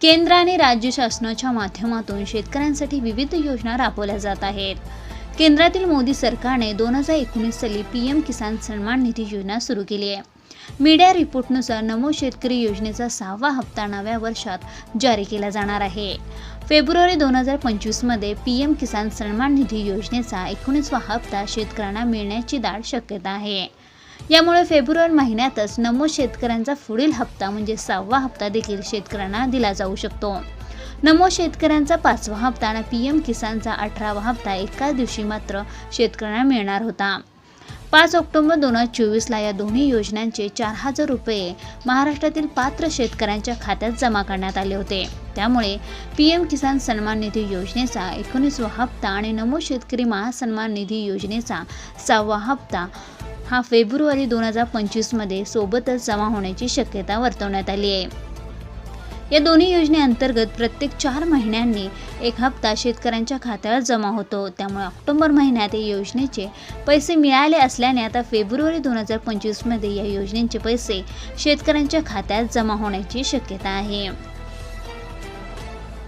केंद्र आणि राज्य शासनाच्या माध्यमातून शेतकऱ्यांसाठी विविध योजना राबवल्या जात आहेत. केंद्रातील मोदी सरकारने दोन हजार एकोणीस साली पी एम किसान सन्मान निधी योजना सुरू केली आहे. मीडिया रिपोर्टनुसार नमो शेतकरी योजनेचा सहावा हप्ता नव्या वर्षात जारी केला जाणार आहे. फेब्रुवारी दोन हजार पंचवीसमध्ये पी एम किसान सन्मान निधी योजनेचा एकोणीसवा हप्ता शेतकऱ्यांना मिळण्याची दाट शक्यता आहे. यामुळे फेब्रुवारी महिन्यातच नमो शेतकऱ्यांचा पुढील हप्ता म्हणजे सहावा हप्ता देखील शेतकऱ्यांना दिला जाऊ शकतो. नमो शेतकऱ्यांचा पाचवा हप्ता आणि पी एम किसानचा अठरावा हप्ता एकाच दिवशी मात्र शेतकऱ्यांना मिळणार होता. पाच ऑक्टोबर दोन हजार चोवीसला या दोन्ही योजनांचे चार हजार रुपये महाराष्ट्रातील पात्र शेतकऱ्यांच्या खात्यात जमा करण्यात आले होते. त्यामुळे पी एम किसान सन्मान निधी योजनेचा एकोणीसवा हप्ता आणि नमो शेतकरी महासन्मान निधी योजनेचा सहावा हप्ता हा फेब्रुवारी दोन हजार पंचवीसमध्ये सोबतच जमा होण्याची शक्यता वर्तवण्यात आली आहे. या दोन्ही योजनेअंतर्गत प्रत्येक चार महिन्यांनी एक हप्ता शेतकऱ्यांच्या खात्यावर जमा होतो. त्यामुळे ऑक्टोबर महिन्यात या योजनेचे पैसे मिळाले असल्याने आता फेब्रुवारी दोन हजार पंचवीसमध्ये या योजनेचे पैसे शेतकऱ्यांच्या खात्यात जमा होण्याची शक्यता आहे.